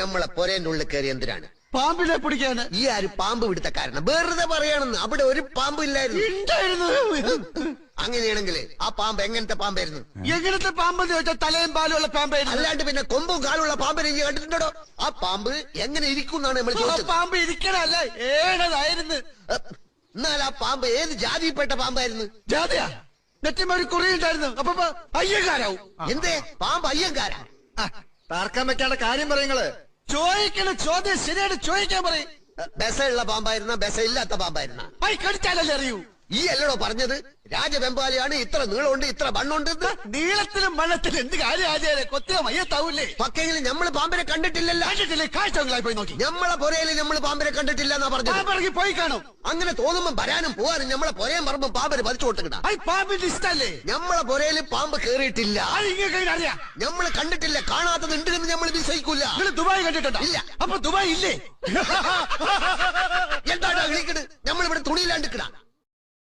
നമ്മളെ പൊരേന്റെ ഉള്ളിൽ കയറി എന്തിനാണ്? പാമ്പിനെ പിടിക്കാൻ. ഈ ആര് പാമ്പ് പിടുത്ത കാരണം? വെറുതെ പറയാണെന്ന് അവിടെ ഒരു പാമ്പ് ഇല്ലായിരുന്നു. ഉണ്ടായിരുന്നു അങ്ങനെയാണെങ്കിൽ ആ പാമ്പ് എങ്ങനത്തെ പാമ്പായിരുന്നു? എങ്ങനത്തെ പാമ്പെന്ന് ചോദിച്ചാൽ തലയും പാലുള്ള പാമ്പായിരുന്നു. അല്ലാണ്ട് പിന്നെ കൊമ്പും കാലുള്ള പാമ്പിനെ നീ കണ്ടിട്ടുണ്ടോ? ആ പാമ്പ് എങ്ങനെ ഇരിക്കും എന്നാണ് നമ്മൾ ചോദിച്ചത്. പാമ്പ് ഇരിക്കണല്ല ഏഴതായിരുന്നു എന്നാൽ ആ പാമ്പ് ഏത് ജാതിപ്പെട്ട പാമ്പായിരുന്നു? ജാതിയാ. നെറ്റിമൊരു കുറിയുണ്ടായിരുന്നു അപ്പൊ അയ്യങ്കാരാവും. അയ്യക്കാരാവും എന്തേ? പാമ്പ് അയ്യങ്കാരാ. താർക്കാൻ വെക്കാണ്ട കാര്യം പറയുങ്ങൾ ചോദിക്കണ ചോദ്യം ശരിയായിട്ട് ചോദിക്കാൻ പറയും. ബസയുള്ള പാമ്പായിരുന്ന? ബെസ ഇല്ലാത്ത പാമ്പായിരുന്ന കടിച്ചാലല്ലേ അറിയൂ. ഈ അല്ലടോ പറഞ്ഞത്? രാജവെമ്പാലയാണ് ഇത്ര നീളമുണ്ട് ഇത്ര മണ്ണുണ്ട് നീളത്തിലും മണ്ണത്തിലും എന്ത് കാര്യം ആചാര്യ? കൊത്തിയ മയ്യത്താവൂലേ പക്കെങ്കിലും നമ്മൾ പാമ്പിനെ കണ്ടിട്ടില്ലല്ലോ. കണ്ടിട്ടില്ലേ? കാഴ്ചകളായി പോയി നോക്കി. നമ്മളെ പുരയിൽ നമ്മൾ പാമ്പിനെ കണ്ടിട്ടില്ല എന്നാ പറഞ്ഞു പറഞ്ഞു പോയി കാണും. അങ്ങനെ തോന്നുമ്പോ വരാനും പോവാനും നമ്മളെ പുരയും പറമ്പും പാമ്പിന് പതിച്ചു ഐ പാമ്പിന്റെ ഇഷ്ടല്ലേ? നമ്മളെ പുരയിൽ പാമ്പ് കേറിയിട്ടില്ല. നമ്മൾ കണ്ടിട്ടില്ല കാണാത്തത് ഉണ്ട് എന്ന് നമ്മൾ വിശ്വസിക്കൂല. നിങ്ങൾ ദുബായ് കണ്ടിട്ടുണ്ടോ? ഇല്ല. അപ്പൊ ദുബായ് ഇല്ലേ? എന്താണ് വിളിക്കണ്? നമ്മളിവിടെ തുണിയിലാണ്ടിക്കണ